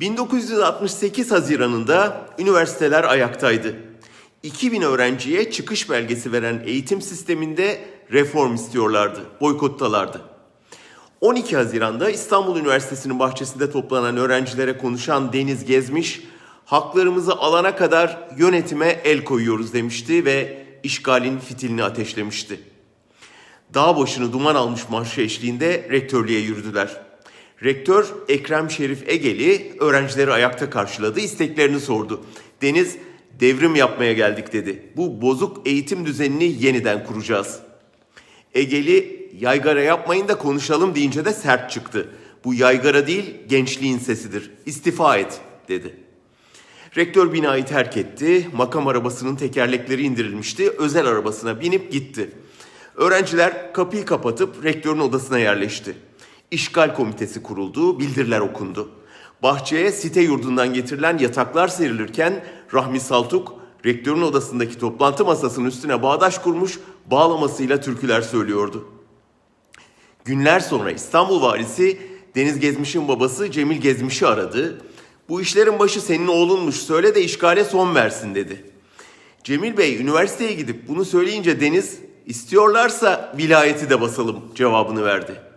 1968 Haziran'ında üniversiteler ayaktaydı. 2000 öğrenciye çıkış belgesi veren eğitim sisteminde reform istiyorlardı, boykottalardı. 12 Haziran'da İstanbul Üniversitesi'nin bahçesinde toplanan öğrencilere konuşan Deniz Gezmiş, haklarımızı alana kadar yönetime el koyuyoruz demişti ve işgalin fitilini ateşlemişti. Dağ başını duman almış marşı eşliğinde rektörlüğe yürüdüler. Rektör Ekrem Şerif Egeli öğrencileri ayakta karşıladı, isteklerini sordu. Deniz, devrim yapmaya geldik dedi. Bu bozuk eğitim düzenini yeniden kuracağız. Egeli, yaygara yapmayın da konuşalım deyince de sert çıktı. Bu yaygara değil, gençliğin sesidir. İstifa et, dedi. Rektör binayı terk etti. Makam arabasının tekerlekleri indirilmişti. Özel arabasına binip gitti. Öğrenciler kapıyı kapatıp rektörün odasına yerleşti. İşgal komitesi kuruldu, bildiriler okundu. Bahçeye site yurdundan getirilen yataklar serilirken Rahmi Saltuk rektörün odasındaki toplantı masasının üstüne bağdaş kurmuş bağlamasıyla türküler söylüyordu. Günler sonra İstanbul valisi Deniz Gezmiş'in babası Cemil Gezmiş'i aradı. Bu işlerin başı senin oğlunmuş söyle de işgale son versin dedi. Cemil Bey üniversiteye gidip bunu söyleyince Deniz istiyorlarsa vilayeti de basalım cevabını verdi.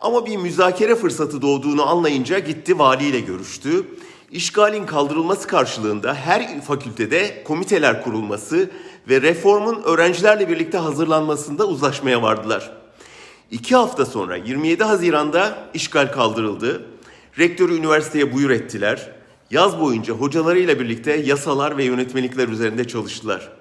Ama bir müzakere fırsatı doğduğunu anlayınca gitti valiyle görüştü. İşgalin kaldırılması karşılığında her fakültede komiteler kurulması ve reformun öğrencilerle birlikte hazırlanmasında uzlaşmaya vardılar. İki hafta sonra 27 Haziran'da işgal kaldırıldı. Rektörü üniversiteye buyur ettiler. Yaz boyunca hocalarıyla birlikte yasalar ve yönetmelikler üzerinde çalıştılar.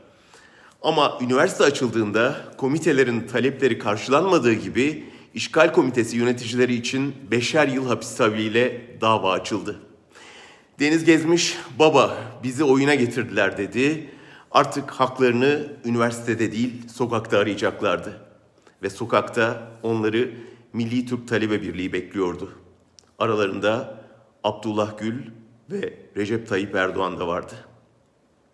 Ama üniversite açıldığında komitelerin talepleri karşılanmadığı gibi işgal komitesi yöneticileri için beşer yıl hapis tabiiyle dava açıldı. Deniz Gezmiş, baba bizi oyuna getirdiler dedi. Artık haklarını üniversitede değil sokakta arayacaklardı. Ve sokakta onları Milli Türk Talebe Birliği bekliyordu. Aralarında Abdullah Gül ve Recep Tayyip Erdoğan da vardı.